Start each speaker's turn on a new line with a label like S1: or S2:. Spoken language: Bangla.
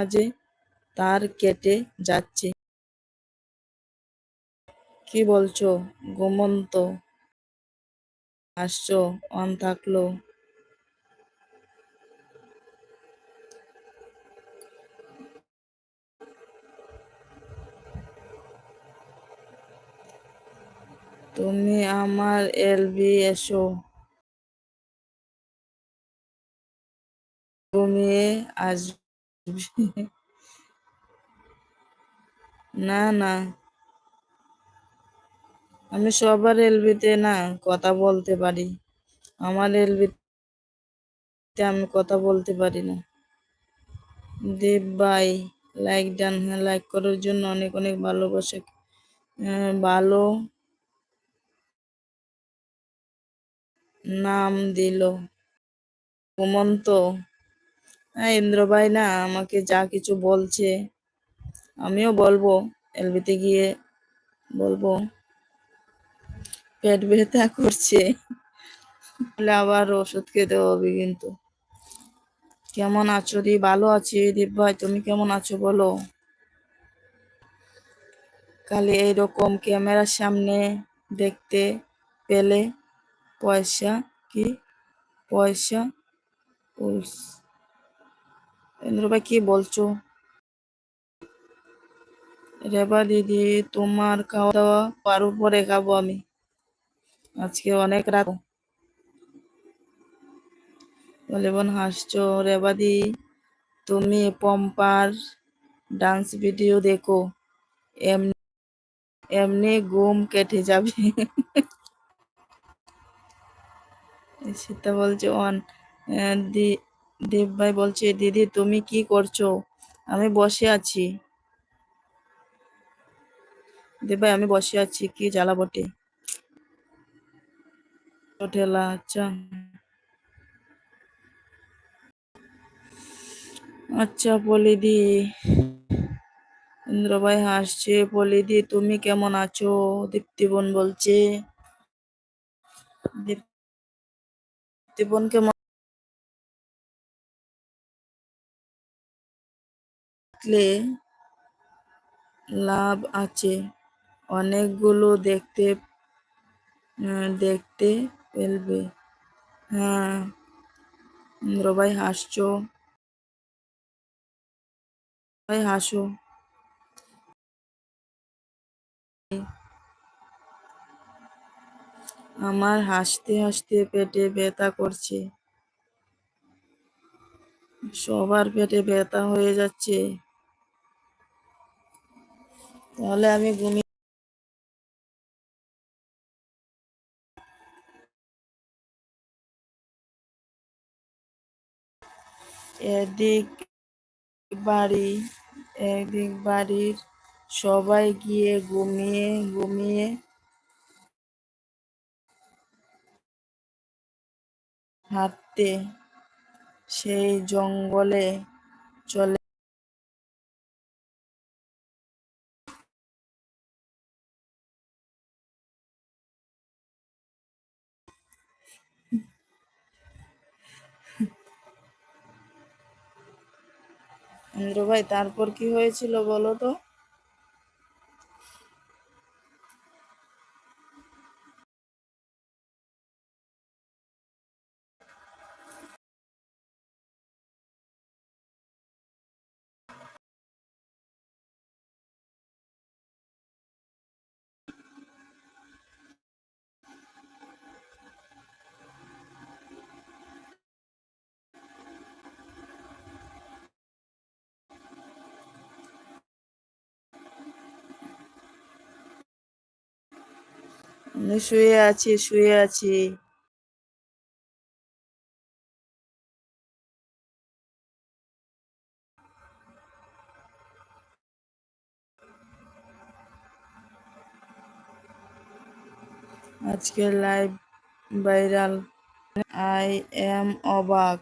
S1: মাঝে তার কেটে যাচ্ছে। কি বলছো গোমন্ত হাসছো অন থাকল। তুমি আমার এলবি এসো। ঘুমিয়ে আসবে। না না। আমি সবার এলবিতে না কথা বলতে পারি। আমার এলবিতে আমি কথা বলতে পারি না। দেব ভাই লাইক ডান হ্যাঁ লাইক করার জন্য অনেক অনেক ভালোবাসা। হ্যাঁ, ভালো নাম দিল। ঘুমন্ত। হ্যাঁ ইন্দ্র ভাই না আমাকে যা কিছু বলছে, আমিও বলব, এলবিতে গিয়ে বলব। পেট ব্যথা করছে। আবার ওষুধ খেতে হবে কিন্তু। কেমন আছো দি? ভালো আছি দীপ ভাই, তুমি কেমন আছো বলো? খালি এইরকম ক্যামেরার সামনে দেখতে পেলে পয়সা কি? পয়সা ভাই কি বলছো? রেবা দিদি, তোমার খাওয়া দাওয়া পার উপরে খাব আমি? আজকে অনেক রাত। বোন, হাসছো। রেবাদি তুমি পম্পার ডান্স ভিডিও দেখো। এমনি এমনি ঘুম কেটে যাবে। সীতা বলছে, অন দেব ভাই বলছে, দিদি, তুমি কি করছ? আমি বসে আছি। দেব ভাই আমি বসে আছি। কি জ্বালা বটে? আচ্ছা। আচ্ছা পলিদি। ইন্দ্র ভাই হাসছে, পলিদি, তুমি কেমন আছো? দীপ্তিবন বলছে। দীপ্তিবন কেমন লাভ আছে। অনেকগুলো দেখতে দেখতে ফেলবে হ্যাঁ ভাই, হাসছো? ভাই, হাসো। আমার হাসতে হাসতে পেটে ব্যথা করছে। সবার পেটে ব্যথা হয়ে যাচ্ছে। তাহলে আমি ঘুমিয়ে এদিক বাড়ি, এদিক বাড়ির সবাই গিয়ে ঘুমিয়ে ঘুমিয়ে হাঁটতে সেই জঙ্গলে চলে ইন্দ্র ভাই তারপর কি হয়েছিল বলো তো? শুয়ে আছি শুয়ে আছি। আজকের লাইভ ভাইরাল আই এম অবাক।